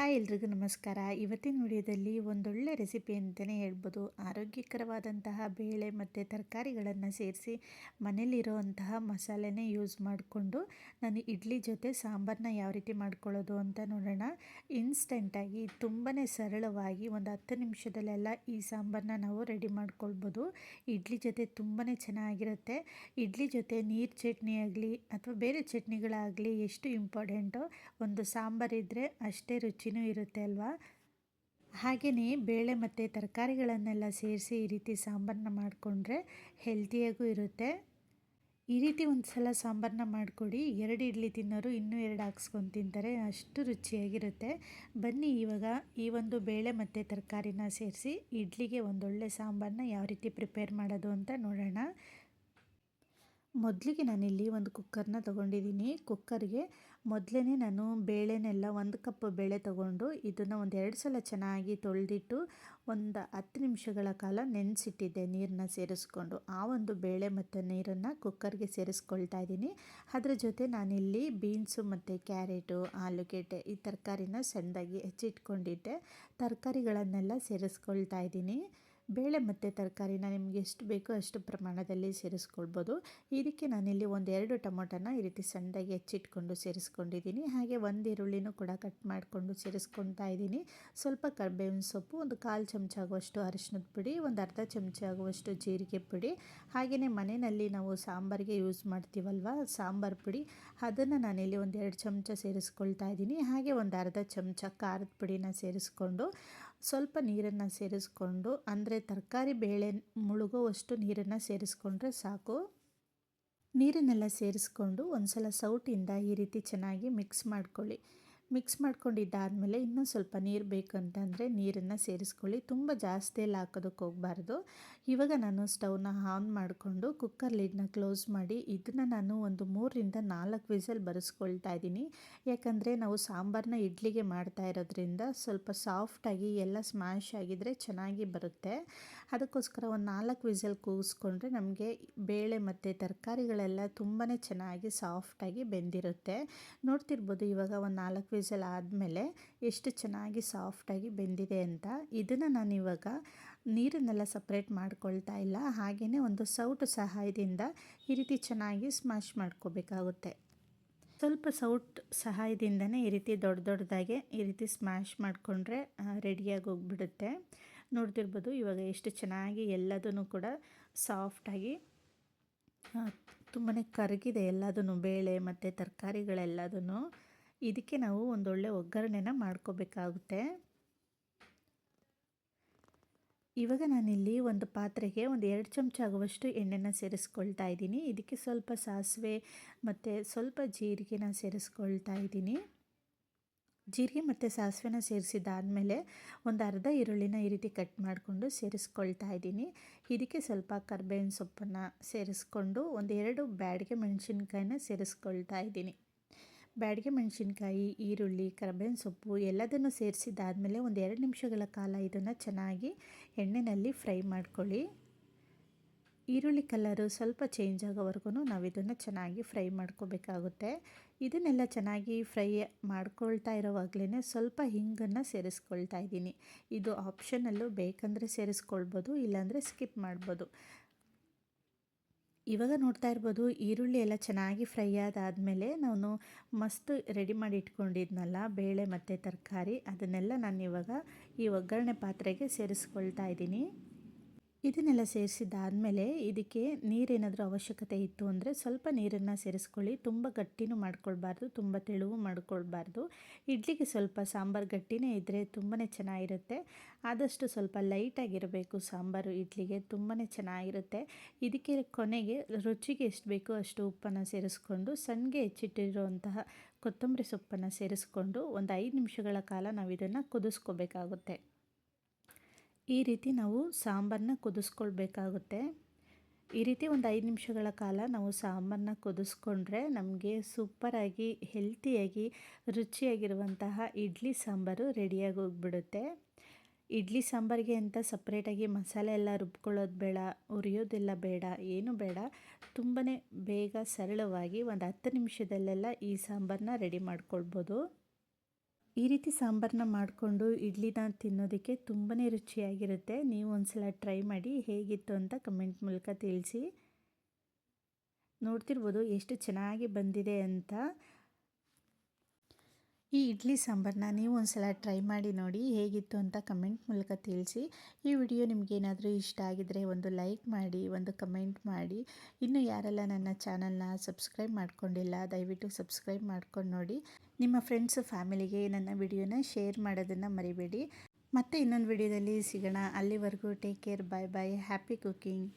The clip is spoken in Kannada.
ಹಾಯ್ ಎಲ್ರಿಗೂ ನಮಸ್ಕಾರ. ಇವತ್ತಿನ ವಿಡಿಯೋದಲ್ಲಿ ಒಂದೊಳ್ಳೆ ರೆಸಿಪಿ ಅಂತಲೇ ಹೇಳ್ಬೋದು. ಆರೋಗ್ಯಕರವಾದಂತಹ ಬೇಳೆ ಮತ್ತು ತರಕಾರಿಗಳನ್ನು ಸೇರಿಸಿ ಮನೇಲಿರೋವಂತಹ ಮಸಾಲೆನೇ ಯೂಸ್ ಮಾಡಿಕೊಂಡು ನಾನು ಇಡ್ಲಿ ಜೊತೆ ಸಾಂಬಾರನ್ನ ಯಾವ ರೀತಿ ಮಾಡ್ಕೊಳ್ಳೋದು ಅಂತ ನೋಡೋಣ. ಇನ್ಸ್ಟೆಂಟಾಗಿ ತುಂಬಾ ಸರಳವಾಗಿ ಒಂದು ಹತ್ತು ನಿಮಿಷದಲ್ಲೆಲ್ಲ ಈ ಸಾಂಬಾರನ್ನ ನಾವು ರೆಡಿ ಮಾಡ್ಕೊಳ್ಬೋದು. ಇಡ್ಲಿ ಜೊತೆ ತುಂಬಾ ಚೆನ್ನಾಗಿರುತ್ತೆ. ಇಡ್ಲಿ ಜೊತೆ ನೀರು ಚಟ್ನಿ ಆಗಲಿ ಅಥವಾ ಬೇರೆ ಚಟ್ನಿಗಳಾಗಲಿ ಎಷ್ಟು ಇಂಪಾರ್ಟೆಂಟೋ ಒಂದು ಸಾಂಬಾರಿದ್ದರೆ ಅಷ್ಟೇ ರುಚಿನೂ ಇರುತ್ತೆ ಅಲ್ವಾ? ಹಾಗೆಯೇ ಬೇಳೆ ಮತ್ತು ತರಕಾರಿಗಳನ್ನೆಲ್ಲ ಸೇರಿಸಿ ಈ ರೀತಿ ಸಾಂಬಾರನ್ನ ಮಾಡಿಕೊಂಡ್ರೆ ಹೆಲ್ತಿಯಾಗೂ ಇರುತ್ತೆ. ಈ ರೀತಿ ಒಂದು ಸಲ ಸಾಂಬಾರನ್ನ ಮಾಡಿಕೊಡಿ. ಎರಡು ಇಡ್ಲಿ ತಿನ್ನೋರು ಇನ್ನೂ ಎರಡು ಹಾಕ್ಸ್ಕೊಂಡು ತಿಂತಾರೆ. ಅಷ್ಟು ರುಚಿಯಾಗಿರುತ್ತೆ. ಬನ್ನಿ ಇವಾಗ ಈ ಒಂದು ಬೇಳೆ ಮತ್ತು ತರಕಾರಿನ ಸೇರಿಸಿ ಇಡ್ಲಿಗೆ ಒಂದೊಳ್ಳೆ ಸಾಂಬಾರನ್ನ ಯಾವ ರೀತಿ ಪ್ರಿಪೇರ್ ಮಾಡೋದು ಅಂತ ನೋಡೋಣ. ಮೊದಲಿಗೆ ನಾನಿಲ್ಲಿ ಒಂದು ಕುಕ್ಕರ್ನ ತೊಗೊಂಡಿದ್ದೀನಿ. ಕುಕ್ಕರ್ಗೆ ಮೊದಲೇ ನಾನು ಬೇಳೆನೆಲ್ಲ ಒಂದು ಕಪ್ ಬೇಳೆ ತೊಗೊಂಡು ಇದನ್ನು ಒಂದು ಎರಡು ಸಲ ಚೆನ್ನಾಗಿ ತೊಳೆದಿಟ್ಟು ಒಂದು ಹತ್ತು ನಿಮಿಷಗಳ ಕಾಲ ನೆನೆಸಿಟ್ಟಿದ್ದೆ ನೀರನ್ನ ಸೇರಿಸ್ಕೊಂಡು. ಆ ಒಂದು ಬೇಳೆ ಮತ್ತು ನೀರನ್ನು ಕುಕ್ಕರ್ಗೆ ಸೇರಿಸ್ಕೊಳ್ತಾ ಇದ್ದೀನಿ. ಅದರ ಜೊತೆ ನಾನಿಲ್ಲಿ ಬೀನ್ಸು ಮತ್ತು ಕ್ಯಾರೆಟು, ಆಲೂಗೆಡ್ಡೆ ಈ ತರಕಾರಿನ ಸಣ್ಣದಾಗಿ ಹೆಚ್ಚಿಟ್ಕೊಂಡಿದ್ದೆ. ತರಕಾರಿಗಳನ್ನೆಲ್ಲ ಸೇರಿಸ್ಕೊಳ್ತಾ ಇದ್ದೀನಿ. ಬೇಳೆ ಮತ್ತು ತರಕಾರಿನ ನಿಮಗೆ ಎಷ್ಟು ಬೇಕೋ ಅಷ್ಟು ಪ್ರಮಾಣದಲ್ಲಿ ಸೇರಿಸ್ಕೊಳ್ಬೋದು. ಇದಕ್ಕೆ ನಾನಿಲ್ಲಿ ಒಂದೆರಡು ಟೊಮೊಟೊನ ಈ ರೀತಿ ಸಣ್ಣದಾಗಿ ಹೆಚ್ಚಿಟ್ಕೊಂಡು ಸೇರಿಸ್ಕೊಂಡಿದ್ದೀನಿ. ಹಾಗೆ ಒಂದು ಈರುಳ್ಳಿನೂ ಕೂಡ ಕಟ್ ಮಾಡಿಕೊಂಡು ಸೇರಿಸ್ಕೊತಾ ಇದ್ದೀನಿ. ಸ್ವಲ್ಪ ಕರ್ಬೇವಿನ ಸೊಪ್ಪು, ಒಂದು ಕಾಲು ಚಮಚ ಆಗುವಷ್ಟು ಅರಿಶಿನದ ಪುಡಿ, ಒಂದು ಅರ್ಧ ಚಮಚ ಆಗುವಷ್ಟು ಜೀರಿಗೆ ಪುಡಿ. ಹಾಗೆಯೇ ಮನೆಯಲ್ಲಿ ನಾವು ಸಾಂಬಾರಿಗೆ ಯೂಸ್ ಮಾಡ್ತೀವಲ್ವ, ಸಾಂಬಾರು ಪುಡಿ, ಅದನ್ನು ನಾನಿಲ್ಲಿ ಒಂದು ಎರಡು ಚಮಚ ಸೇರಿಸ್ಕೊಳ್ತಾ ಇದ್ದೀನಿ. ಹಾಗೆ ಒಂದು ಅರ್ಧ ಚಮಚ ಖಾರದ ಪುಡಿನ ಸೇರಿಸ್ಕೊಂಡು ಸ್ವಲ್ಪ ನೀರನ್ನು ಸೇರಿಸ್ಕೊಂಡು, ಅಂದರೆ ತರಕಾರಿ ಬೇಳೆ ಮುಳುಗುವಷ್ಟು ನೀರನ್ನು ಸೇರಿಸ್ಕೊಂಡ್ರೆ ಸಾಕು. ನೀರನ್ನೆಲ್ಲ ಸೇರಿಸ್ಕೊಂಡು ಒಂದು ಸಲ ಸೌಟಿಂದ ಈ ರೀತಿ ಚೆನ್ನಾಗಿ ಮಿಕ್ಸ್ ಮಾಡ್ಕೊಳ್ಳಿ. ಮಿಕ್ಸ್ ಮಾಡ್ಕೊಂಡಿದ್ದಾದಮೇಲೆ ಇನ್ನೂ ಸ್ವಲ್ಪ ನೀರು ಬೇಕಂತಂದರೆ ನೀರನ್ನು ಸೇರಿಸ್ಕೊಳ್ಳಿ. ತುಂಬ ಜಾಸ್ತಿ ಎಲ್ಲ ಹಾಕೋದಕ್ಕೆ ಹೋಗಬಾರ್ದು. ಇವಾಗ ನಾನು ಸ್ಟವ್ನ ಆನ್ ಮಾಡಿಕೊಂಡು ಕುಕ್ಕರ್ ಲಿಡ್ನ ಕ್ಲೋಸ್ ಮಾಡಿ ಇದನ್ನು ನಾನು ಒಂದು ಮೂರರಿಂದ ನಾಲ್ಕು ವಿಸಲ್ ಬರೆಸ್ಕೊಳ್ತಾ ಇದ್ದೀನಿ. ಯಾಕಂದರೆ ನಾವು ಸಾಂಬಾರನ್ನ ಇಡ್ಲಿಗೆ ಮಾಡ್ತಾ ಇರೋದ್ರಿಂದ ಸ್ವಲ್ಪ ಸಾಫ್ಟಾಗಿ ಎಲ್ಲ ಸ್ಮ್ಯಾಶ್ ಆಗಿದ್ರೆ ಚೆನ್ನಾಗಿ ಬರುತ್ತೆ. ಅದಕ್ಕೋಸ್ಕರ ಒಂದು ನಾಲ್ಕು ವಿಸಲ್ ಕೂಗಿಸ್ಕೊಂಡ್ರೆ ನಮಗೆ ಬೇಳೆ ಮತ್ತು ತರಕಾರಿಗಳೆಲ್ಲ ತುಂಬಾ ಚೆನ್ನಾಗಿ ಸಾಫ್ಟಾಗಿ ಬೆಂದಿರುತ್ತೆ. ನೋಡ್ತಿರ್ಬೋದು ಇವಾಗ ಒಂದು ನಾಲ್ಕು ವಿಸಲ್ ಆದಮೇಲೆ ಎಷ್ಟು ಚೆನ್ನಾಗಿ ಸಾಫ್ಟಾಗಿ ಬೆಂದಿದೆ ಅಂತ ಇದನ್ನು ನಾನು ಇವಾಗ ನೀರನ್ನೆಲ್ಲ ಸಪ್ರೇಟ್ ಮಾಡ್ಕೊಳ್ತಾ ಇಲ್ಲ. ಹಾಗೆಯೇ ಒಂದು ಸೌಟು ಸಹಾಯದಿಂದ ಈ ರೀತಿ ಚೆನ್ನಾಗಿ ಸ್ಮ್ಯಾಶ್ ಮಾಡ್ಕೋಬೇಕಾಗುತ್ತೆ. ಸ್ವಲ್ಪ ಸೌಟ್ ಸಹಾಯದಿಂದನೇ ಈ ರೀತಿ ದೊಡ್ಡ ದೊಡ್ಡದಾಗೆ ಈ ರೀತಿ ಸ್ಮ್ಯಾಶ್ ಮಾಡಿಕೊಂಡ್ರೆ ರೆಡಿಯಾಗಿ ಹೋಗ್ಬಿಡುತ್ತೆ. ನೋಡ್ತಿರ್ಬೋದು ಇವಾಗ ಎಷ್ಟು ಚೆನ್ನಾಗಿ ಎಲ್ಲದೂ ಕೂಡ ಸಾಫ್ಟಾಗಿ ತುಂಬಾ ಕರಗಿದೆ ಎಲ್ಲದೂ ಬೇಳೆ ಮತ್ತು ತರಕಾರಿಗಳೆಲ್ಲದೂ ಇದಕ್ಕೆ ನಾವು ಒಂದೊಳ್ಳೆ ಒಗ್ಗರಣೆನ ಮಾಡ್ಕೋಬೇಕಾಗುತ್ತೆ. ಇವಾಗ ನಾನಿಲ್ಲಿ ಒಂದು ಪಾತ್ರೆಗೆ ಒಂದು ಎರಡು ಚಮಚ ಆಗುವಷ್ಟು ಎಣ್ಣೆನ ಸೇರಿಸ್ಕೊಳ್ತಾ ಇದ್ದೀನಿ. ಇದಕ್ಕೆ ಸ್ವಲ್ಪ ಸಾಸಿವೆ ಮತ್ತು ಸ್ವಲ್ಪ ಜೀರಿಗೆನ ಸೇರಿಸ್ಕೊಳ್ತಾ ಇದ್ದೀನಿ. ಜೀರಿಗೆ ಮತ್ತು ಸಾಸಿವೆನ ಸೇರಿಸಿದ್ದಾದಮೇಲೆ ಒಂದು ಅರ್ಧ ಈರುಳ್ಳಿನ ಈ ರೀತಿ ಕಟ್ ಮಾಡಿಕೊಂಡು ಸೇರಿಸ್ಕೊಳ್ತಾ ಇದ್ದೀನಿ. ಇದಕ್ಕೆ ಸ್ವಲ್ಪ ಕರ್ಬೇವಿನ ಸೊಪ್ಪನ್ನು ಸೇರಿಸ್ಕೊಂಡು ಒಂದು ಎರಡು ಬ್ಯಾಡಿಗೆ ಮೆಣಸಿನ್ಕಾಯಿನ ಸೇರಿಸ್ಕೊಳ್ತಾ ಇದ್ದೀನಿ. ಬ್ಯಾಡಿಗೆ ಮೆಣಸಿನ್ಕಾಯಿ, ಈರುಳ್ಳಿ, ಕರಬೇವಿನ ಸೊಪ್ಪು ಎಲ್ಲದನ್ನು ಸೇರಿಸಿದ್ದಾದಮೇಲೆ ಒಂದು ಎರಡು ನಿಮಿಷಗಳ ಕಾಲ ಇದನ್ನು ಚೆನ್ನಾಗಿ ಎಣ್ಣೆಯಲ್ಲಿ ಫ್ರೈ ಮಾಡ್ಕೊಳ್ಳಿ. ಈರುಳ್ಳಿ ಕಲರು ಸ್ವಲ್ಪ ಚೇಂಜ್ ಆಗೋವರೆಗೂ ನಾವು ಇದನ್ನು ಚೆನ್ನಾಗಿ ಫ್ರೈ ಮಾಡ್ಕೋಬೇಕಾಗುತ್ತೆ. ಇದನ್ನೆಲ್ಲ ಚೆನ್ನಾಗಿ ಫ್ರೈ ಮಾಡ್ಕೊಳ್ತಾ ಇರೋವಾಗಲೇ ಸ್ವಲ್ಪ ಹಿಂಗನ್ನು ಸೇರಿಸ್ಕೊಳ್ತಾ ಇದ್ದೀನಿ. ಇದು ಆಪ್ಷನಲ್ಲೂ ಬೇಕಂದರೆ ಸೇರಿಸ್ಕೊಳ್ಬೋದು, ಇಲ್ಲಾಂದರೆ ಸ್ಕಿಪ್ ಮಾಡ್ಬೋದು. ಇವಾಗ ನೋಡ್ತಾ ಇರ್ಬೋದು, ಈರುಳ್ಳಿ ಎಲ್ಲ ಚೆನ್ನಾಗಿ ಫ್ರೈ ಆದಾದಮೇಲೆ ನಾನು ಮಸ್ತ್ ರೆಡಿ ಮಾಡಿ ಇಟ್ಕೊಂಡಿದ್ನಲ್ಲ, ಬೇಳೆ ಮತ್ತು ತರಕಾರಿ, ಅದನ್ನೆಲ್ಲ ನಾನು ಇವಾಗ ಈ ಒಗ್ಗರಣೆ ಪಾತ್ರೆಗೆ ಸೇರಿಸ್ಕೊಳ್ತಾ ಇದ್ದೀನಿ. ಇದನ್ನೆಲ್ಲ ಸೇರಿಸಿದ್ದಾದಮೇಲೆ ಇದಕ್ಕೆ ನೀರೇನಾದರೂ ಅವಶ್ಯಕತೆ ಇತ್ತು ಅಂದರೆ ಸ್ವಲ್ಪ ನೀರನ್ನು ಸೇರಿಸ್ಕೊಳ್ಳಿ. ತುಂಬ ಗಟ್ಟಿನೂ ಮಾಡ್ಕೊಳ್ಬಾರ್ದು, ತುಂಬ ತೆಳುವು ಮಾಡ್ಕೊಳ್ಬಾರ್ದು. ಇಡ್ಲಿಗೆ ಸ್ವಲ್ಪ ಸಾಂಬಾರು ಗಟ್ಟಿನೇ ಇದ್ದರೆ ತುಂಬಾ ಚೆನ್ನಾಗಿರುತ್ತೆ. ಆದಷ್ಟು ಸ್ವಲ್ಪ ಲೈಟಾಗಿರಬೇಕು ಸಾಂಬಾರು ಇಡ್ಲಿಗೆ ತುಂಬಾ ಚೆನ್ನಾಗಿರುತ್ತೆ. ಇದಕ್ಕೆ ಕೊನೆಗೆ ರುಚಿಗೆ ಎಷ್ಟು ಬೇಕೋ ಅಷ್ಟು ಉಪ್ಪನ್ನು ಸೇರಿಸ್ಕೊಂಡು ಸಣ್ಣಗೆ ಹೆಚ್ಚಿಟ್ಟಿರುವಂತಹ ಕೊತ್ತಂಬರಿ ಸೊಪ್ಪನ್ನು ಸೇರಿಸ್ಕೊಂಡು ಒಂದು ಐದು ನಿಮಿಷಗಳ ಕಾಲ ನಾವು ಇದನ್ನು ಕುದಿಸ್ಕೋಬೇಕಾಗುತ್ತೆ. ಈ ರೀತಿ ನಾವು ಸಾಂಬಾರನ್ನ ಕುದಿಸ್ಕೊಳ್ಬೇಕಾಗುತ್ತೆ. ಈ ರೀತಿ ಒಂದು ಐದು ನಿಮಿಷಗಳ ಕಾಲ ನಾವು ಸಾಂಬಾರನ್ನ ಕುದಿಸ್ಕೊಂಡ್ರೆ ನಮಗೆ ಸೂಪರಾಗಿ, ಹೆಲ್ತಿಯಾಗಿ, ರುಚಿಯಾಗಿರುವಂತಹ ಇಡ್ಲಿ ಸಾಂಬಾರು ರೆಡಿಯಾಗಿ ಹೋಗ್ಬಿಡುತ್ತೆ ಇಡ್ಲಿ ಸಾಂಬಾರಿಗೆ ಅಂತ ಸಪ್ರೇಟಾಗಿ ಮಸಾಲೆ ಎಲ್ಲ ರುಬ್ಕೊಳ್ಳೋದು ಬೇಡ ಉರಿಯೋದೆಲ್ಲ ಬೇಡ, ಏನು ಬೇಡ. ತುಂಬಾ ಬೇಗ ಸರಳವಾಗಿ ಒಂದು ಹತ್ತು ನಿಮಿಷದಲ್ಲೆಲ್ಲ ಈ ಸಾಂಬಾರನ್ನ ರೆಡಿ ಮಾಡ್ಕೊಳ್ಬೋದು. ಈ ರೀತಿ ಸಾಂಬಾರನ್ನ ಮಾಡಿಕೊಂಡು ಇಡ್ಲಿನ ತಿನ್ನೋದಕ್ಕೆ ತುಂಬಾ ರುಚಿಯಾಗಿರುತ್ತೆ. ನೀವು ಒಂದ್ಸಲ ಟ್ರೈ ಮಾಡಿ ಹೇಗಿತ್ತು ಅಂತ ಕಮೆಂಟ್ ಮೂಲಕ ತಿಳಿಸಿ. ನೋಡ್ತಿರ್ಬೋದು ಎಷ್ಟು ಚೆನ್ನಾಗಿ ಬಂದಿದೆ ಅಂತ. ಈ ಇಡ್ಲಿ ಸಾಂಬಾರನ್ನ ನೀವು ಒಂದ್ಸಲ ಟ್ರೈ ಮಾಡಿ ನೋಡಿ ಹೇಗಿತ್ತು ಅಂತ ಕಮೆಂಟ್ ಮೂಲಕ ತಿಳಿಸಿ. ಈ ವಿಡಿಯೋ ನಿಮಗೇನಾದರೂ ಇಷ್ಟ ಆಗಿದ್ದರೆ ಒಂದು ಲೈಕ್ ಮಾಡಿ, ಒಂದು ಕಮೆಂಟ್ ಮಾಡಿ. ಇನ್ನು ಯಾರೆಲ್ಲ ನನ್ನ ಚಾನಲ್ನ ಸಬ್ಸ್ಕ್ರೈಬ್ ಮಾಡ್ಕೊಂಡಿಲ್ಲ, ದಯವಿಟ್ಟು ಸಬ್ಸ್ಕ್ರೈಬ್ ಮಾಡ್ಕೊಂಡು ನೋಡಿ. ನಿಮ್ಮ ಫ್ರೆಂಡ್ಸು ಫ್ಯಾಮಿಲಿಗೆ ನನ್ನ ವಿಡಿಯೋನ ಶೇರ್ ಮಾಡೋದನ್ನು ಮರಿಬೇಡಿ. ಮತ್ತೆ ಇನ್ನೊಂದು ವಿಡಿಯೋದಲ್ಲಿ ಸಿಗೋಣ. ಅಲ್ಲಿವರೆಗೂ take care bye bye happy cooking